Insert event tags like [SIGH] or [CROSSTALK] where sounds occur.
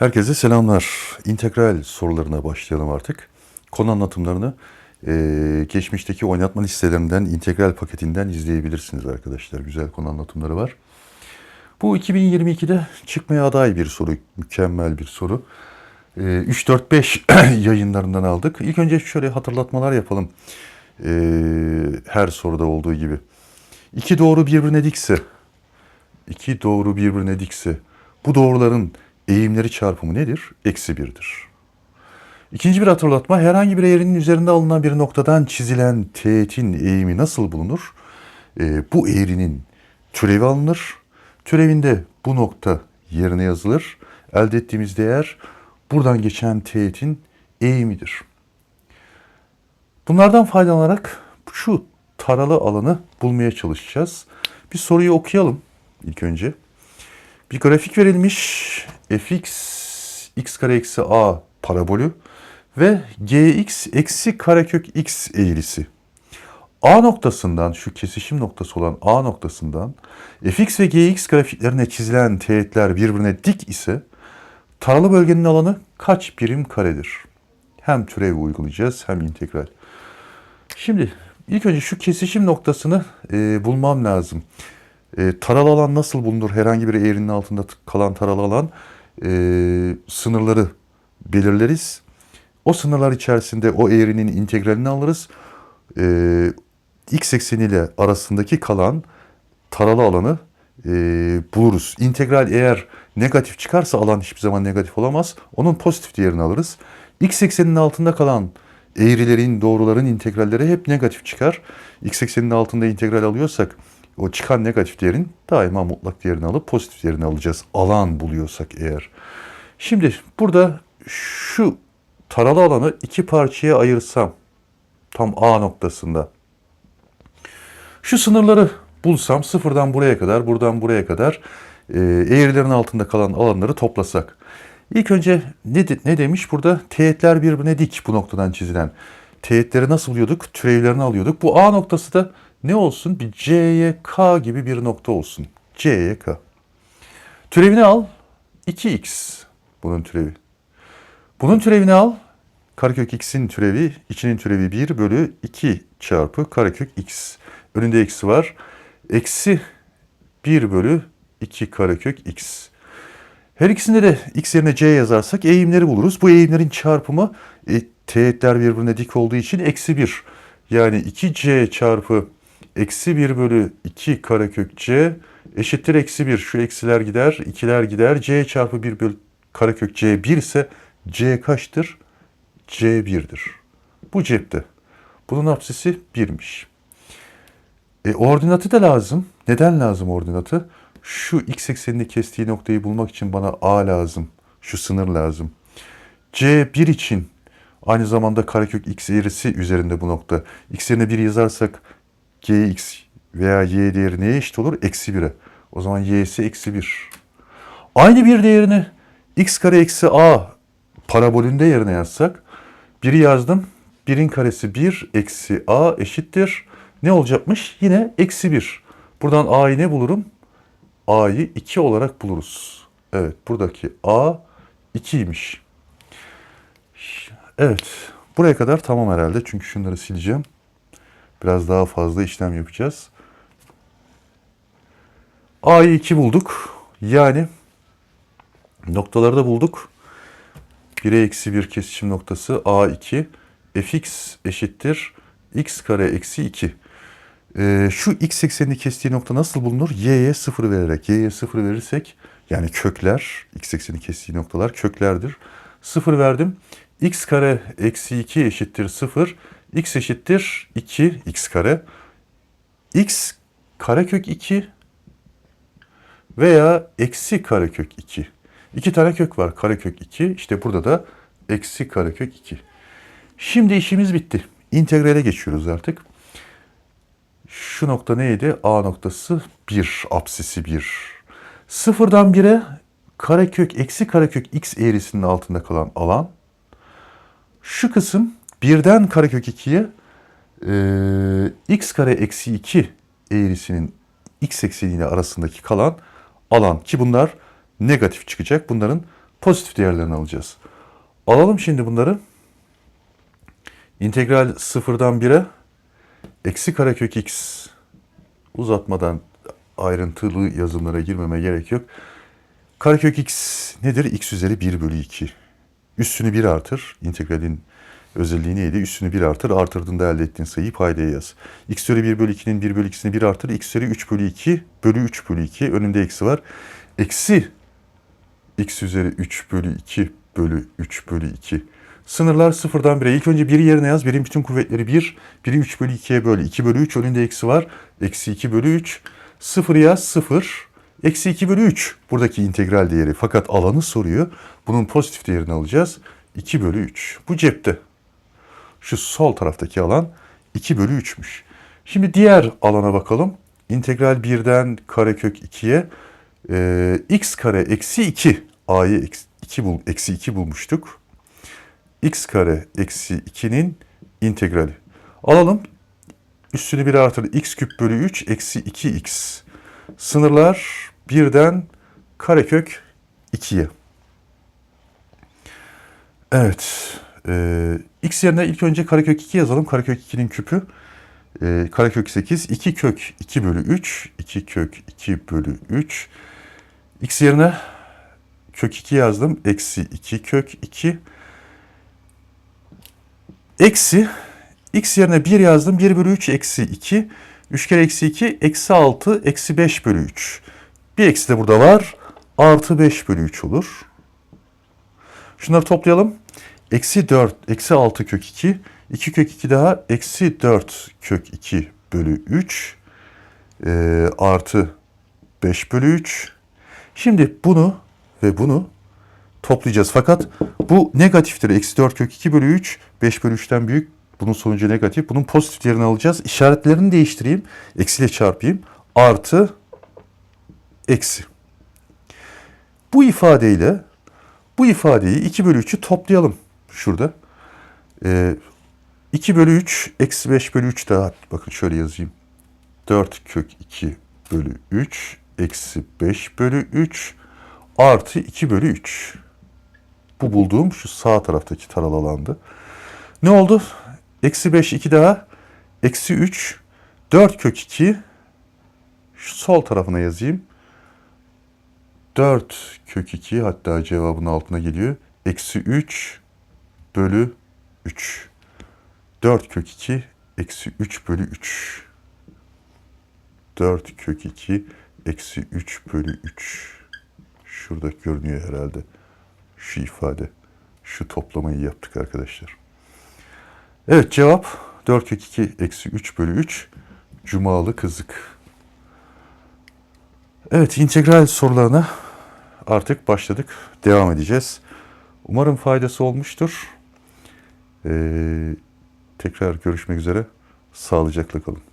Herkese selamlar. İntegral sorularına başlayalım artık. Konu anlatımlarını eee, geçmişteki oynatma listelerinden, integral paketinden izleyebilirsiniz arkadaşlar. Güzel konu anlatımları var. Bu 2022'de çıkmaya aday bir soru, mükemmel bir soru. Eee, 3-4-5 [CLEARS THROAT] yayınlarından aldık. İlk önce şöyle hatırlatmalar yapalım. Eee, her soruda olduğu gibi. İki doğru birbirine dikse, iki doğru birbirine dikse bu doğruların eğimleri çarpımı nedir? Eksi birdir. İkinci bir hatırlatma herhangi bir eğrinin üzerinde alınan bir noktadan çizilen teğetin eğimi nasıl bulunur? Ee, bu eğrinin türevi alınır. Türevinde bu nokta yerine yazılır. Elde ettiğimiz değer buradan geçen teğetin eğimidir. Bunlardan faydalanarak şu taralı alanı bulmaya çalışacağız. Bir soruyu okuyalım ilk önce. Bir grafik verilmiş. Fx x kare eksi a parabolü ve gx eksi karekök x eğrisi. A noktasından şu kesişim noktası olan A noktasından fx ve gx grafiklerine çizilen teğetler birbirine dik ise taralı bölgenin alanı kaç birim karedir? Hem türev uygulayacağız hem integral. Şimdi ilk önce şu kesişim noktasını e, bulmam lazım. E, taralı alan nasıl bulunur? Herhangi bir eğrinin altında kalan taralı alan e, sınırları belirleriz. O sınırlar içerisinde o eğrinin integralini alırız. E, x ekseniyle arasındaki kalan taralı alanı e, buluruz. İntegral eğer negatif çıkarsa alan hiçbir zaman negatif olamaz. Onun pozitif değerini alırız. X ekseninin altında kalan eğrilerin, doğruların integralleri hep negatif çıkar. X ekseninin altında integral alıyorsak o çıkan negatif değerin daima mutlak değerini alıp pozitif değerini alacağız. Alan buluyorsak eğer. Şimdi burada şu taralı alanı iki parçaya ayırsam tam A noktasında şu sınırları bulsam sıfırdan buraya kadar, buradan buraya kadar e, eğrilerin altında kalan alanları toplasak. İlk önce ne, de- ne demiş burada? Teğetler birbirine dik bu noktadan çizilen. Teğetleri nasıl buluyorduk? Türevlerini alıyorduk. Bu A noktası da ne olsun? Bir C'ye K gibi bir nokta olsun. C'ye K. Türevini al. 2x bunun türevi. Bunun türevini al. Karekök x'in türevi, içinin türevi 1 bölü 2 çarpı karekök x. Önünde eksi var. Eksi 1 bölü 2 karekök x. Her ikisinde de x yerine c yazarsak eğimleri buluruz. Bu eğimlerin çarpımı e, teğetler birbirine dik olduğu için eksi 1. Yani 2c çarpı eksi 1 bölü 2 karekök c eşittir eksi 1. Şu eksiler gider, ikiler gider. c çarpı 1 bölü karekök c 1 ise c kaçtır? c 1'dir. Bu cepte. Bunun apsisi 1'miş. E, ordinatı da lazım. Neden lazım ordinatı? Şu x eksenini kestiği noktayı bulmak için bana a lazım. Şu sınır lazım. C1 için aynı zamanda karekök x eğrisi üzerinde bu nokta. X yerine 1 yazarsak gx veya y değeri neye eşit olur? Eksi 1'e. O zaman y'si eksi 1. Aynı bir değerini x kare eksi a parabolünde yerine yazsak 1'i yazdım. 1'in karesi 1 eksi a eşittir. Ne olacakmış? Yine eksi 1. Buradan a'yı ne bulurum? a'yı 2 olarak buluruz. Evet buradaki a 2'ymiş. Evet buraya kadar tamam herhalde. Çünkü şunları sileceğim. Biraz daha fazla işlem yapacağız. a'yı 2 bulduk. Yani noktaları da bulduk. 1'e eksi 1 kesişim noktası A2 fx eşittir x kare eksi 2. Ee, şu x eksenini kestiği nokta nasıl bulunur? y'ye 0 vererek. y'ye 0 verirsek yani kökler x ekseni kestiği noktalar köklerdir. 0 verdim. x kare eksi 2 eşittir 0. x eşittir 2 x kare. x karekök 2 veya eksi karekök 2. İki tane kök var. Karekök 2. İşte burada da eksi karekök 2. Şimdi işimiz bitti. İntegrale geçiyoruz artık. Şu nokta neydi? A noktası 1. Apsisi 1. Sıfırdan 1'e karekök eksi karekök x eğrisinin altında kalan alan. Şu kısım birden karekök 2'ye e, x kare eksi 2 eğrisinin x ekseniyle arasındaki kalan alan ki bunlar negatif çıkacak. Bunların pozitif değerlerini alacağız. Alalım şimdi bunları. İntegral sıfırdan 1'e eksi karekök x uzatmadan ayrıntılı yazımlara girmeme gerek yok. Karekök x nedir? x üzeri 1 bölü 2. Üstünü 1 artır. İntegralin özelliği neydi? Üstünü 1 artır. Artırdığında elde ettiğin sayıyı paydaya yaz. x üzeri 1 bölü 2'nin 1 bölü 2'sini 1 artır. x üzeri 3 bölü 2 bölü 3 bölü 2. Önünde eksi var. Eksi x üzeri 3 bölü 2 bölü 3 bölü 2. Sınırlar sıfırdan 1'e. İlk önce 1'i yerine yaz. 1'in bütün kuvvetleri 1. 1'i 3 bölü 2'ye böl. 2 bölü 3 önünde eksi var. Eksi 2 bölü 3. 0 yaz 0. Eksi 2 bölü 3 buradaki integral değeri. Fakat alanı soruyor. Bunun pozitif değerini alacağız. 2 bölü 3. Bu cepte. Şu sol taraftaki alan 2 bölü 3'müş. Şimdi diğer alana bakalım. İntegral 1'den karekök 2'ye e, x kare eksi 2 a'yı eksi 2, bul, eksi 2 bulmuştuk. x kare eksi 2'nin integrali. Alalım. Üstünü 1 artır x küp bölü 3 eksi 2x. Sınırlar 1'den karekök 2'ye. Evet. E, x yerine ilk önce karekök 2 yazalım. Karekök 2'nin küpü. E, karekök 8. 2 kök 2 bölü 3. 2 kök 2 bölü 3. x yerine kök 2 yazdım. Eksi 2 kök 2. Eksi x yerine 1 yazdım. 1 bölü 3 eksi 2. 3 kere eksi 2 eksi 6 eksi 5 bölü 3. Bir eksi de burada var. Artı 5 bölü 3 olur. Şunları toplayalım. Eksi 4, eksi 6 kök 2. 2 kök 2 daha eksi 4 kök 2 bölü 3. Ee, artı 5 bölü 3. Şimdi bunu ve bunu toplayacağız. Fakat bu negatiftir. Eksi 4 kök 2 bölü 3. 5 bölü 3'ten büyük. Bunun sonucu negatif. Bunun pozitiflerini alacağız. İşaretlerini değiştireyim. Eksiyle çarpayım. Artı eksi. Bu ifadeyle bu ifadeyi 2 bölü 3'ü toplayalım. Şurada. Ee, 2 bölü 3 eksi 5 bölü 3 daha bakın şöyle yazayım. 4 kök 2 bölü 3 eksi 5 bölü 3 artı 2 bölü 3. Bu bulduğum şu sağ taraftaki taralı alandı. Ne oldu? Eksi 5 2 daha. Eksi 3 4 kök 2 şu sol tarafına yazayım. 4 kök 2 hatta cevabın altına geliyor. Eksi 3 bölü 3. 4 kök 2 eksi 3 bölü 3. 4 kök 2 eksi 3 bölü 3. Şurada görünüyor herhalde. Şu ifade. Şu toplamayı yaptık arkadaşlar. Evet cevap 4 kök 2 eksi 3 bölü 3. Cumalı kızık. Evet integral sorularına artık başladık. Devam edeceğiz. Umarım faydası olmuştur. Ee, tekrar görüşmek üzere. Sağlıcakla kalın.